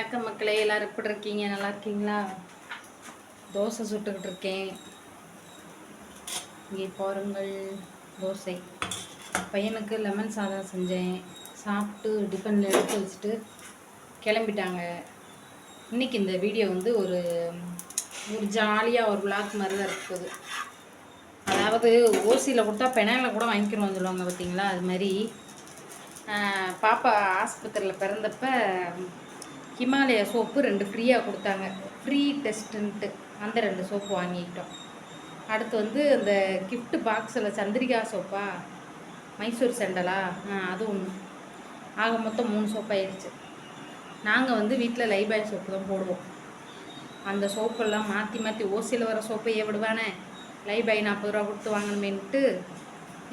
வணக்கம் மக்களே எல்லாரும் எப்படி இருக்கீங்க? நல்லா இருக்கீங்களா? தோசை சுட்டுக்கிட்டு இருக்கேன். இங்கே பாருங்கள் தோசை. பையனுக்கு லெமன் சாதம் செஞ்சேன். சாப்பிட்டு டிஃபனில் எடுத்து வச்சுட்டு கிளம்பிட்டாங்க. இன்னைக்கு இந்த வீடியோ வந்து ஒரு ஒரு ஜாலியாக ஒரு விளாக் மாதிரி தான் இருக்குது அதாவது ஓசியில் கொடுத்தா பெனாயில் கூட வாங்கிக்கிறோம் சொல்லுவாங்க பார்த்தீங்களா? அது மாதிரி பாப்பா ஆஸ்பத்திரியில் பிறந்தப்ப ஹிமாலயா சோப்பு ரெண்டு ஃப்ரீயாக கொடுத்தாங்க. ஃப்ரீ டெஸ்ட்டுன்ட்டு அந்த ரெண்டு சோப்பு வாங்கிக்கிட்டோம். அடுத்து வந்து அந்த கிஃப்ட் பாக்ஸில் சந்திரிகா சோப்பா? மைசூர் செண்டலா? ஆ அது ஒன்று ஆக மொத்தம் மூணு சோப்பு ஆயிடுச்சு. நாங்கள் வந்து வீட்டில் லைபாய் சோப்பு தான் போடுவோம். அந்த சோப்பெல்லாம் மாற்றி மாற்றி ஓசியில் வர சோப்பையே விடுவானே. லைபாய் நாற்பது ரூபா கொடுத்து வாங்கணுமேன்ட்டு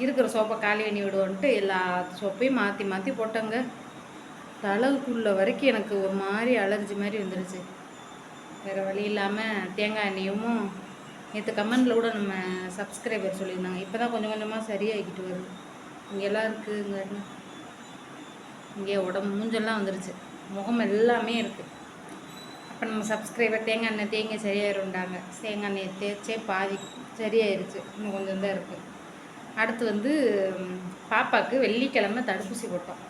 இருக்கிற சோப்பை காலி பண்ணி விடுவோன்ட்டு எல்லா சோப்பையும் மாற்றி மாற்றி போட்டோங்க. தலைக்குள்ள வரைக்கும் எனக்கு ஒரு மாதிரி அலர்ஜி மாதிரி வந்துருச்சு. வேறு வழி இல்லாமல் தேங்காய் எண்ணெயும் நேற்று கமெண்டில் கூட நம்ம சப்ஸ்கிரைபர் சொல்லியிருந்தாங்க. இப்போ தான் கொஞ்சம் கொஞ்சமாக சரியாகிக்கிட்டு வருது இங்கெல்லாம் இருக்குங்க இங்கே உடம்பு மூஞ்செல்லாம் வந்துருச்சு. முகம் எல்லாமே இருக்குது அப்போ நம்ம சப்ஸ்கிரைபர் தேங்காய் எண்ணெய் தேங்காய் சரியாயிருண்டாங்க தேங்காய் எண்ணெய் தேய்ச்சே பாதி சரியாயிருச்சு. இன்னும் கொஞ்சம் தான் இருக்குது அடுத்து வந்து பாப்பாவுக்கு வெள்ளிக்கிழமை தடுப்பூசி போட்டோம்.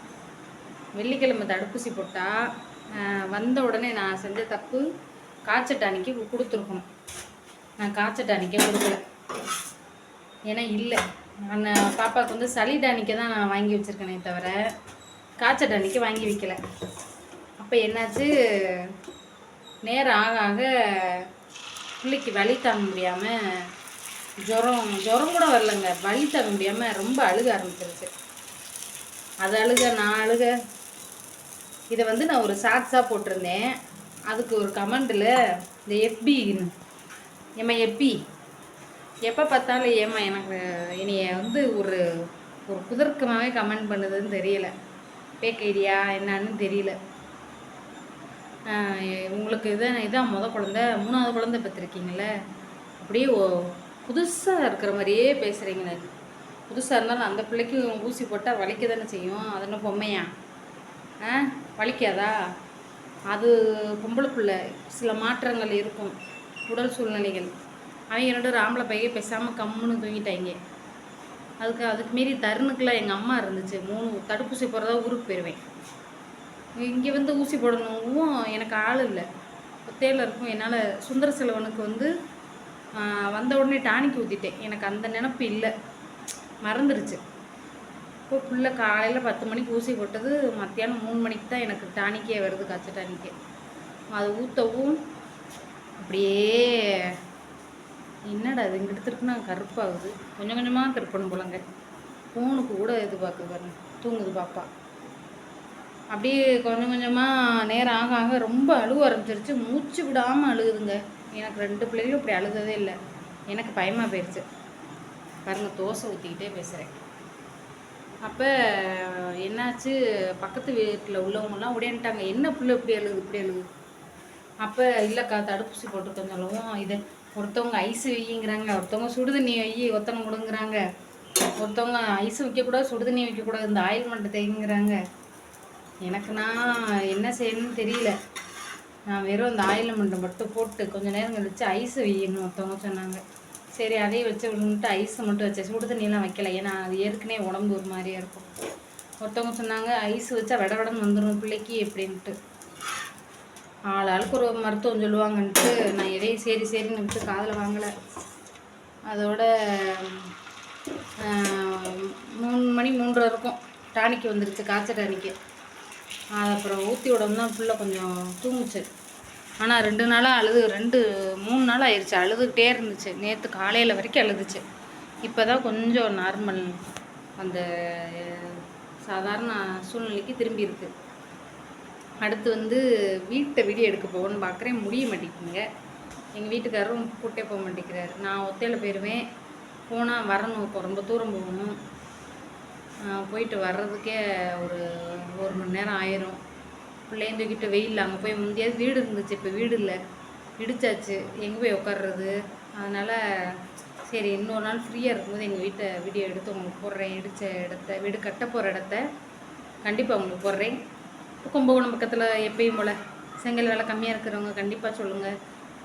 வெள்ளிக்கிழமை தடுப்பூசி போட்டால் வந்த உடனே நான் செஞ்ச தப்பு காய்ச்சல் டானிக்கு கொடுத்துருக்கணும். நான் காய்ச்சல் டானிக்கே கொடுக்கல. ஏன்னா இல்லை. நான் பாப்பாவுக்கு வந்து சளி டானிக்கை தான் நான் வாங்கி வச்சுருக்கேனே தவிர காய்ச்சல் டானிக்கு வாங்கி வைக்கல. அப்போ என்னாச்சு? நேரம் ஆக ஆக பிள்ளைக்கு வலி தாங்க முடியாமல் ஜுரம் ஜுரம் கூட வரலங்க. வலி தாங்க முடியாமல் ரொம்ப அழுக ஆரம்பிச்சிருச்சு. அது அழுக நான் அழுக இதை வந்து நான் ஒரு ஷார்ட்ஸாக போட்டிருந்தேன். அதுக்கு ஒரு கமெண்டில் இந்த எப்பி ஏம்மா எப்பி எப்போ பார்த்தாலும் ஏம்மா எனக்கு என்னைய வந்து ஒரு ஒரு குதர்க்கமாகவே கமெண்ட் பண்ணுதுன்னு தெரியல. பேக் ஐடியா என்னன்னு தெரியல. உங்களுக்கு இதான் இதான் முத குழந்த மூணாவது குழந்தை பெற்றிருக்கீங்களே அப்படியே புதுசாக இருக்கிற மாதிரியே பேசுகிறீங்களே புதுசாக இருந்தாலும் அந்த பிள்ளைக்கு ஊசி போட்டால் வலிக்க தானே செய்யும்? அது என்ன பொம்மையா? ஆ? வலிக்காதா அது பொம்பளை பிள்ளை சில மாற்றங்கள் இருக்கும். உடல் சூழ்நிலைகள். அவங்க ரெண்டு ஒரு ஆம்பளை பையன் பேசாமல் கம்முன்னு தூங்கிட்டாங்க அதுக்கு அதுக்கு மீறி தருணுக்கெலாம் எங்கள் அம்மா இருந்துச்சு. மூணு தடுப்பூசி போடுறதா ஊருக்கு போயிடுவேன் இங்கே வந்து ஊசி போடணும் எனக்கு ஆள் இல்லை. ஒத்தையில் இருக்கும். என்னால் சுந்தர செல்வனுக்கு வந்து வந்த உடனே டானிக் ஊற்றிட்டேன் எனக்கு அந்த நினப்பு இல்லை. மறந்துடுச்சு இப்போ புள்ள காலையில் பத்து மணிக்கு ஊசி போட்டது மத்தியானம் மூணு மணிக்கு தான் எனக்கு டானிக்கே வருது காய்ச்சல் டானிக்கே. அது ஊற்றவும் அப்படியே என்னடா அது இங்கே எடுத்துருக்குன்னா கருப்பாகுது. கொஞ்சம் கொஞ்சமாக கருப்பணும் போலங்க. ஃபோனுக்கு கூட இது பார்க்குது பாருங்க தூங்குது பாப்பா. அப்படியே கொஞ்சம் கொஞ்சமாக நேரம் ஆக ஆக ரொம்ப அழுவ ஆரம்பிச்சிருச்சு. மூச்சு விடாமல் அழுகுதுங்க. எனக்கு ரெண்டு பிள்ளைகளும் இப்படி அழுததே இல்லை. எனக்கு பயமாக போயிடுச்சு பாருங்கள் தோசை ஊற்றிக்கிட்டே பேசுகிறேன் அப்போ என்னாச்சு? பக்கத்து வீட்டில் உள்ளவங்கலாம் உடையன்ட்டாங்க என்ன பிள்ளை இப்படி எழுது இப்படி எழுது அப்போ இல்லைக்கா தடுப்பூசி போட்டு சொல்லவும் இது ஒருத்தவங்க ஐஸ் வைங்கிறாங்க ஒருத்தவங்க சுடுதண்ணி வை ஒத்தனை கொடுங்குறாங்க ஒருத்தவங்க ஐஸ் வைக்கக்கூடாது சுடுதண்ணி வைக்கக்கூடாது இந்த ஆயில் மண்டை தேய்ங்கிறாங்க. எனக்கு நான் என்ன செய்யணும்னு தெரியல. நான் வெறும் அந்த ஆயில்மெண்ட்டை மட்டும் போட்டு கொஞ்சம் நேரம் கழிச்சு ஐஸ் வையணும் ஒருத்தவங்க சொன்னாங்க. சரி அதையும் வச்சு விடுன்ட்டு ஐஸை மட்டும் வச்சேன் சுடு தண்ணியெல்லாம் வைக்கல. ஏன்னா அது ஏற்கனவே உடம்பு ஒரு மாதிரியாக இருக்கும். ஒருத்தவங்க சொன்னாங்க ஐஸ் வச்சா விட விடன்னு வந்துடும் பிள்ளைக்கு எப்படின்ட்டு ஆள் ஆளுக்கு ஒரு மருத்துவம் சொல்லுவாங்கன்ட்டு நான் எதையும் சரி சரின்னு விட்டு காதில் வாங்கலை. அதோட மூணு மணி மூன்றரை இருக்கும். டானிக்கு வந்துருச்சு காய்ச்சல் டானிக்கு. அது அப்புறம் ஊற்றி விடவும் தான் கொஞ்சம் தூங்குச்சு. ஆனால் ரெண்டு நாளாக அழுது ரெண்டு மூணு நாள் ஆயிடுச்சு அழுதுகிட்டே இருந்துச்சு. நேற்று காலையில் வரைக்கும் அழுதுச்சு. இப்போ தான் கொஞ்சம் நார்மல் அந்த சாதாரண சூழ்நிலைக்கு திரும்பி இருக்கு. அடுத்து வந்து வீட்டை வீடியோ எடுக்க போகணும்னு பார்க்குறேன் முடிய மாட்டேங்குங்க எங்கள் வீட்டுக்காரரும் கூட்டே போக மாட்டேங்கிறாரு. நான் ஒத்தையில் போயிடுவேன் போனால் வரணும். இப்போ ரொம்ப தூரம் போகணும். போயிட்டு வர்றதுக்கே ஒரு ஒரு மணி நேரம் ஆயிரும். பிள்ளையும் தூக்கிட்டு வெயில் அங்கே போய் முந்தையாவது வீடு இருந்துச்சு இப்போ வீடு இல்லை. இடிச்சாச்சு. எங்கே போய் உட்காடுறது அதனால் சரி இன்னொரு நாள் ஃப்ரீயாக இருக்கும்போது எங்கள் வீட்டை வீடியோ எடுத்து உங்களுக்கு போடுறேன். இடித்த இடத்த வீடு கட்ட போகிற இடத்த கண்டிப்பாக உங்களுக்கு போடுறேன். இப்போ கும்பகோணம் பக்கத்தில் எப்பயும் போல் செங்கல் வேலை கம்மியாக இருக்கிறவங்க கண்டிப்பாக சொல்லுங்கள்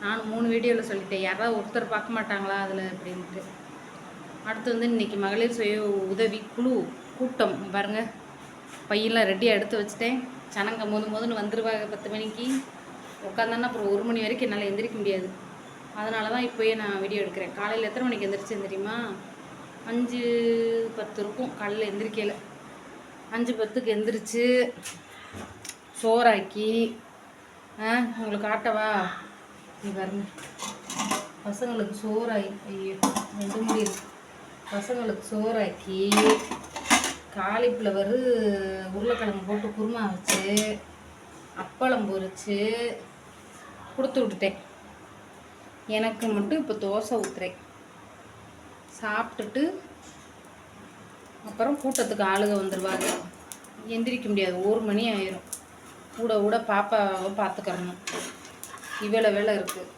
நானும் மூணு வீடியோவில் சொல்லிட்டேன். யாராவது ஒருத்தர் பார்க்க மாட்டாங்களா அதில் அப்படின்ட்டு. அடுத்து வந்து இன்றைக்கி மகளிர் சுய உதவி குழு கூட்டம் பாருங்கள் பையெல்லாம் ரெடியாக எடுத்து வச்சுட்டேன். சனங்க மோது மோதுன்னு வந்துடுவாங்க பத்து மணிக்கு. உட்காந்தானா அப்புறம் ஒரு மணி வரைக்கும் என்னால் எந்திரிக்க முடியாது. அதனால தான் இப்போயே நான் வீடியோ எடுக்கிறேன். காலையில் எத்தனை மணிக்கு எந்திரிச்சேன் தெரியுமா? அஞ்சு பத்து இருக்கும். காலையில் எந்திரிக்கையில். அஞ்சு பத்துக்கு எந்திரிச்சு சோறாக்கி ஆ உங்களுக்கு ஆட்டவா? நீ பாருங்க. பசங்களுக்கு சோறாய் ஐயோ ரெண்டு முடி பசங்களுக்கு சோறாக்கி காலிஃப்ளவர் உருளைக்கிழங்கு போட்டு குருமா வச்சு அப்பளம் பொரித்து கொடுத்து விட்டுட்டேன். எனக்கு மட்டும் இப்போ தோசை ஊற்றுறேன் சாப்பிட்டுட்டு அப்புறம் கூட்டத்துக்கு ஆளுக வந்துடுவாங்க எந்திரிக்க முடியாது. ஒரு மணி ஆயிரும். கூட கூட பாப்பாவை பார்த்துக்கறணும் இவ்வளோ வேலை இருக்குது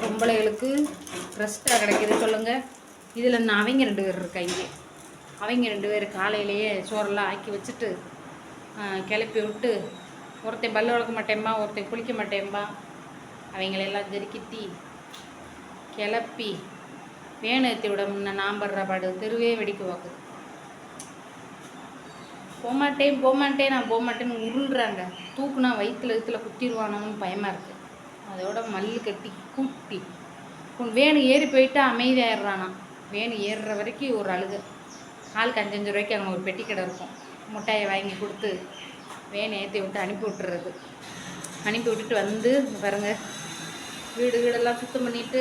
பொம்பளைகளுக்கு ரெஸ்ட்டாக கிடைக்கிது சொல்லுங்கள் இதில் நான் அவங்க ரெண்டு பேர் இருக்காங்க. அவங்க ரெண்டு பேர் காலையிலேயே சோறெல்லாம் ஆக்கி வச்சுட்டு கிளப்பி விட்டு ஒருத்தன் பல்லு வளர்க்க மாட்டேம்மா ஒருத்தன் குளிக்க மாட்டேம்பா அவங்களெல்லாம் ஜெருக்கித்தி கிளப்பி வேணு விட முன்ன நான் படுற பாடு தெருவே வெடிக்க வாக்கு போகமாட்டேன் போகமாட்டேன் நான் போகமாட்டேன்னு உருள்றாங்க. தூக்குனா வயிற்றுல வயிற்றுல குத்திடுவானோன்னு பயமாக இருக்குது அதோட மல்லு கட்டி கூட்டி வேணு ஏறி போயிட்டு அமைதியாயிடுறானா வேணு ஏறுற வரைக்கும் ஒரு அழுகை. ஆளுக்கு அஞ்சஞ்சு ரூபாய்க்கு அங்கே ஒரு பெட்டி கடை இருக்கும். முட்டையை வாங்கி கொடுத்து வேன் ஏற்றி விட்டு அனுப்பி விட்டுறது. அனுப்பி விட்டுட்டு வந்து பாருங்கள் வீடு வீடெல்லாம் சுத்தம் பண்ணிவிட்டு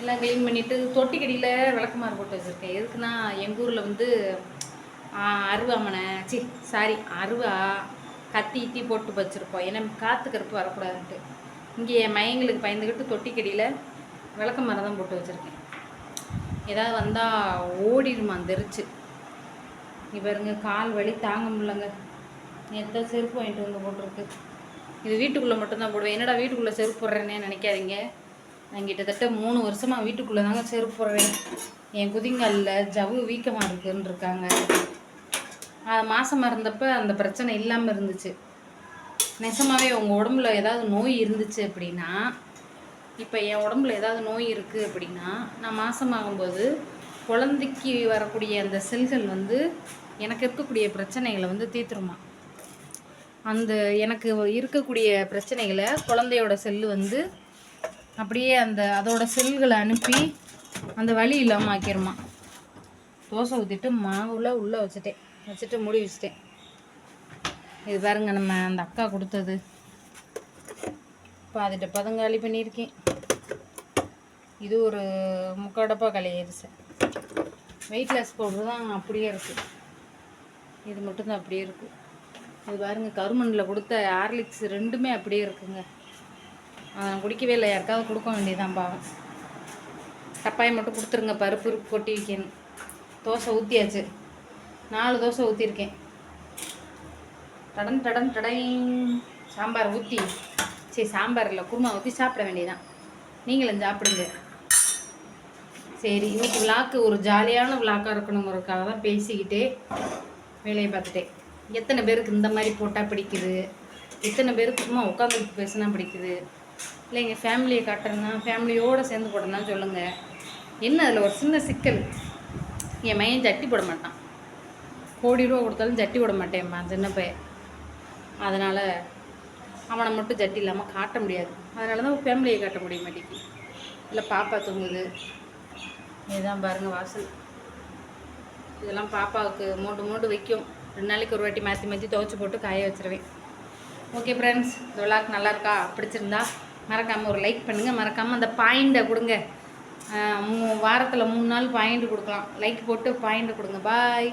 எல்லாம் க்ளீன் பண்ணிவிட்டு தொட்டிக்கடியில் விளக்குமாறு போட்டு வச்சுருக்கேன். எதுக்குன்னா எங்கள் ஊரில் வந்து அருவாமனை சி சாரி அருவா கத்தி இத்தி போட்டு வச்சுருப்போம் ஏன்னா காற்று கருப்பு வரக்கூடாதுன்ட்டு. இங்கே என் மையங்களுக்கு பயந்துக்கிட்டு தொட்டிக்கடியில் விளக்க மரம் தான் போட்டு வச்சுருக்கேன். ஏதாவது வந்தால் ஓடிடுமா தெரிச்சு இவருங்க கால் வலி தாங்க முடியலங்க. நேற்று செருப்பு வாங்கிட்டு வந்து போட்டிருக்கு. இது வீட்டுக்குள்ளே மட்டும்தான் போடுவேன். என்னடா வீட்டுக்குள்ளே செருப்பு போடுறேன்னே நினைக்காதீங்க. நான் கிட்டத்தட்ட மூணு வருஷமாக வீட்டுக்குள்ளே தாங்க செருப்பு போடுறேன். என் குதிங்கல்ல ஜவ்வு வீக்கமாக இருக்குன்னு இருக்காங்க. அது மாசமாக இருந்தப்ப அந்த பிரச்சனை இல்லாமல் இருந்துச்சு. நெசமாகவே உங்கள் உடம்புல ஏதாவது நோய் இருந்துச்சு அப்படின்னா இப்போ என் உடம்புல ஏதாவது நோய் இருக்குது அப்படின்னா நான் மாசமாகும்போது குழந்தைக்கு வரக்கூடிய அந்த செல்கள் வந்து எனக்கு இருக்கக்கூடிய பிரச்சனைகளை வந்து தீர்த்துருமா? அந்த எனக்கு இருக்கக்கூடிய பிரச்சனைகளை குழந்தையோட செல்லு வந்து அப்படியே அந்த அதோட செல்களை அனுப்பி அந்த வழி இல்லாமல் ஆக்கிருமா? தோசை ஊற்றிட்டு மாவுல உள்ளே வச்சுட்டேன். வச்சுட்டு மூடி வச்சுட்டேன். இது பாருங்க நம்ம அந்த அக்கா கொடுத்தது. பாதிட்ட காலி பண்ணியிருக்கேன். இது ஒரு முக்கால் டப்பா கலையிருச்சு வெயிட்லெஸ் பவுடர் தான் அப்படியே இருக்குது இது மட்டும்தான் அப்படியே இருக்குது இது பாருங்க கருமண்ணில் கொடுத்த ஹார்லிக்ஸ் ரெண்டுமே அப்படியே இருக்குங்க. அதை நான் குடிக்கவே இல்லை. யாருக்காவது கொடுக்க வேண்டியதான் பாவம். டப்பாயை மட்டும் கொடுத்துருங்க. பருப்பு கொட்டி வைக்கணும். தோசை ஊற்றியாச்சு நாலு தோசை ஊற்றிருக்கேன் டடன் டடன் டடையும் சாம்பார் ஊற்றி சரி சாம்பாரில் குருமா ஊற்றி சாப்பிட வேண்டியதான் நீங்களும் சாப்பிடுங்க. சரி இன்னைக்கு விளாக்கு ஒரு ஜாலியான விளாக்காக இருக்கணுங்கிறதுக்காக தான் பேசிக்கிட்டே வேலையை பார்த்துட்டேன். எத்தனை பேருக்கு இந்த மாதிரி போட்டால் பிடிக்குது? எத்தனை பேருக்கு சும்மா உட்காந்துட்டு பேசினா பிடிக்குது? இல்லை எங்கள் ஃபேமிலியை காட்டுறேன்னா ஃபேமிலியோடு சேர்ந்து போட்டேன்னா சொல்லுங்கள் என்ன அதில் ஒரு சின்ன சிக்கல்? என் மையன் ஜட்டி போட மாட்டான். கோடி ரூபா கொடுத்தாலும் ஜட்டி போட மாட்டேன்மா சின்ன பையன். அதனால் அவனை மட்டும் ஜட்டி இல்லாமல் காட்ட முடியாது. அதனால தான் ஃபேமிலியை காட்ட முடிய மாட்டேங்குது. இல்லை பாப்பா தூங்குது. இதுதான் பாருங்கள் வாசல். இதெல்லாம் பாப்பாவுக்கு மூண்டு மூண்டு வைக்கும். ரெண்டு நாளைக்கு ஒரு வாட்டி மாற்றி மாற்றி துவைச்சி போட்டு காய வச்சுருவேன். ஓகே ஃப்ரெண்ட்ஸ் இந்த விழாக்கு நல்லா இருக்கா? பிடிச்சிருந்தா மறக்காமல் ஒரு லைக் பண்ணுங்கள் மறக்காமல் அந்த பாயிண்ட்டை கொடுங்க. மூ வாரத்தில் மூணு நாள் பாயிண்ட் கொடுக்கலாம். லைக் போட்டு பாயிண்ட் கொடுங்க. பாய்